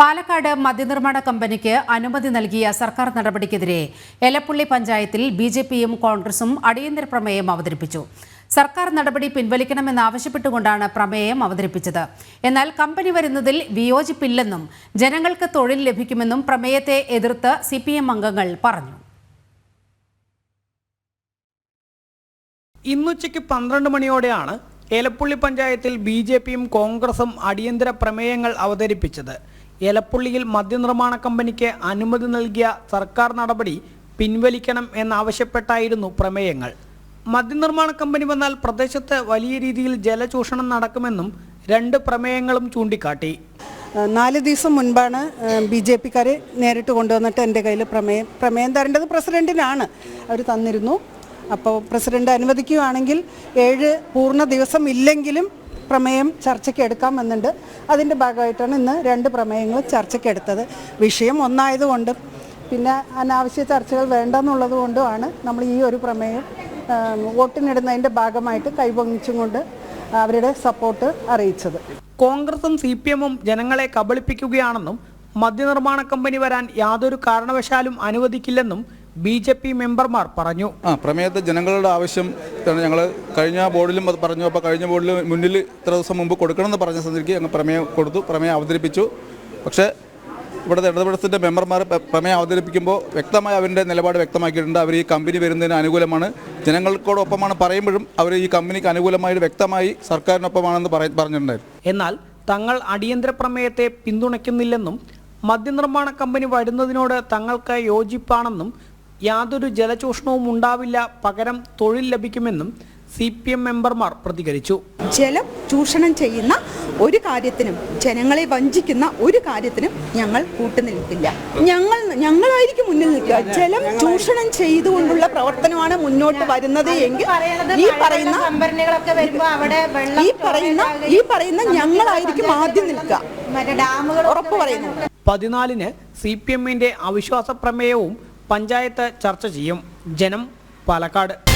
പാലക്കാട് മദ്യനിർമ്മാണ കമ്പനിക്ക് അനുമതി നൽകിയ സർക്കാർ നടപടിക്കെതിരെ എലപ്പുള്ളി പഞ്ചായത്തിൽ ബി ജെ പിയും കോൺഗ്രസും അടിയന്തര പ്രമേയം അവതരിപ്പിച്ചു. സർക്കാർ നടപടി പിൻവലിക്കണമെന്നാവശ്യപ്പെട്ടുകൊണ്ടാണ് പ്രമേയം അവതരിപ്പിച്ചത്. എന്നാൽ കമ്പനി വരുന്നതിൽ വിയോജിപ്പില്ലെന്നും ജനങ്ങൾക്ക് തൊഴിൽ ലഭിക്കുമെന്നും പ്രമേയത്തെ എതിർത്ത് സി അംഗങ്ങൾ പറഞ്ഞു. ഇന്നുച്ചയ്ക്ക് പന്ത്രണ്ട് മണിയോടെയാണ് എലപ്പുള്ളി പഞ്ചായത്തിൽ ബി ജെ പിയും കോൺഗ്രസും അടിയന്തര പ്രമേയങ്ങൾ അവതരിപ്പിച്ചത്. ഏലപ്പുള്ളിയിൽ മദ്യനിർമ്മാണ കമ്പനിക്ക് അനുമതി നൽകിയ സർക്കാർ നടപടി പിൻവലിക്കണം എന്നാവശ്യപ്പെട്ടായിരുന്നു പ്രമേയങ്ങൾ. മദ്യനിർമ്മാണ കമ്പനി വന്നാൽ പ്രദേശത്ത് വലിയ രീതിയിൽ ജലചൂഷണം നടക്കുമെന്നും രണ്ട് പ്രമേയങ്ങളും ചൂണ്ടിക്കാട്ടി. നാല് ദിവസം മുൻപാണ് ബി ജെ പിക്കാർ നേരിട്ട് കൊണ്ടുവന്നിട്ട് എന്റെ കയ്യിൽ പ്രമേയം പ്രമേയം തരേണ്ടത് പ്രസിഡന്റിനാണ് അവർ തന്നിരുന്നു. അപ്പോൾ പ്രസിഡന്റ് അനുവദിക്കുകയാണെങ്കിൽ ഏഴ് പൂർണ ദിവസം ഇല്ലെങ്കിലും പ്രമേയം ചർച്ചയ്ക്ക് എടുക്കാമെന്നുണ്ട്. അതിന്റെ ഭാഗമായിട്ടാണ് ഇന്ന് രണ്ട് പ്രമേയങ്ങൾ ചർച്ചയ്ക്ക് എടുത്തത്. വിഷയം ഒന്നായതുകൊണ്ട് പിന്നെ അനാവശ്യ ചർച്ചകൾ വേണ്ടെന്നുള്ളത് കൊണ്ടുമാണ് നമ്മൾ ഈ ഒരു പ്രമേയം വോട്ടിനിടുന്നതിന്റെ ഭാഗമായിട്ട് കൈപൊങ്ങിച്ചും കൊണ്ട് അവരുടെ സപ്പോർട്ട് അറിയിച്ചത്. കോൺഗ്രസും സി പി എമ്മും ജനങ്ങളെ കബളിപ്പിക്കുകയാണെന്നും മദ്യനിർമ്മാണ കമ്പനി വരാൻ യാതൊരു കാരണവശാലും അനുവദിക്കില്ലെന്നും ബി ജെ പി മെമ്പർമാർ പറഞ്ഞു. ആ പ്രമേയത്തെ ജനങ്ങളുടെ ആവശ്യം ഞങ്ങൾ കഴിഞ്ഞ ബോർഡിലും അത് പറഞ്ഞു. അപ്പോൾ കഴിഞ്ഞ ബോർഡിൽ മുന്നിൽ ഇത്ര ദിവസം മുമ്പ് കൊടുക്കണമെന്ന് പറഞ്ഞ സ്ഥിതിക്ക് ഞങ്ങൾ പ്രമേയം കൊടുത്തു. പ്രമേയം അവതരിപ്പിച്ചു. പക്ഷേ ഇവിടുത്തെ ഇടതുപക്ഷത്തിന്റെ മെമ്പർമാർ പ്രമേയം അവതരിപ്പിക്കുമ്പോൾ വ്യക്തമായി അവരുടെ നിലപാട് വ്യക്തമാക്കിയിട്ടുണ്ട്. അവർ ഈ കമ്പനി വരുന്നതിന് അനുകൂലമാണ്. ജനങ്ങൾക്കോടൊപ്പമാണ് പറയുമ്പോഴും അവർ ഈ കമ്പനിക്ക് അനുകൂലമായി വ്യക്തമായി സർക്കാരിനൊപ്പമാണെന്ന് പറഞ്ഞിട്ടുണ്ടായിരുന്നു. എന്നാൽ തങ്ങൾ അടിയന്തര പ്രമേയത്തെ പിന്തുണയ്ക്കുന്നില്ലെന്നും മദ്യനിർമ്മാണ കമ്പനി വരുന്നതിനോട് തങ്ങൾക്ക് യോജിപ്പാണെന്നും യാതൊരു ജലചൂഷണവും ഉണ്ടാവില്ല. പകരം തൊഴിൽ ലഭിക്കുമെന്നും സി പി എം മെമ്പർമാർ പ്രതികരിച്ചു. ജലം ചൂഷണം ചെയ്യുന്ന ഒരു കാര്യത്തിനും ജനങ്ങളെ വഞ്ചിക്കുന്ന ഒരു കാര്യത്തിനും ഞങ്ങൾ കൂട്ടുനിൽക്കില്ല. ഞങ്ങൾ ഞങ്ങളായിരിക്കും മുന്നിൽ നിൽക്കുക. ജലം ചൂഷണം ചെയ്തുകൊണ്ടുള്ള പ്രവർത്തനമാണ് മുന്നോട്ട് വരുന്നത് എങ്കിൽ ഈ പറയുന്ന ഈ പറയുന്ന ഈ പറയുന്ന ഞങ്ങളായിരിക്കും ആദ്യം നിൽക്കുക. ഉറപ്പ് പറയുന്നു. പതിനാലിന് സി പി എമ്മിന്റെ അവിശ്വാസ പ്രമേയവും പഞ്ചായത്ത് ചർച്ച ചെയ്യും. ജനം പാലക്കാട്.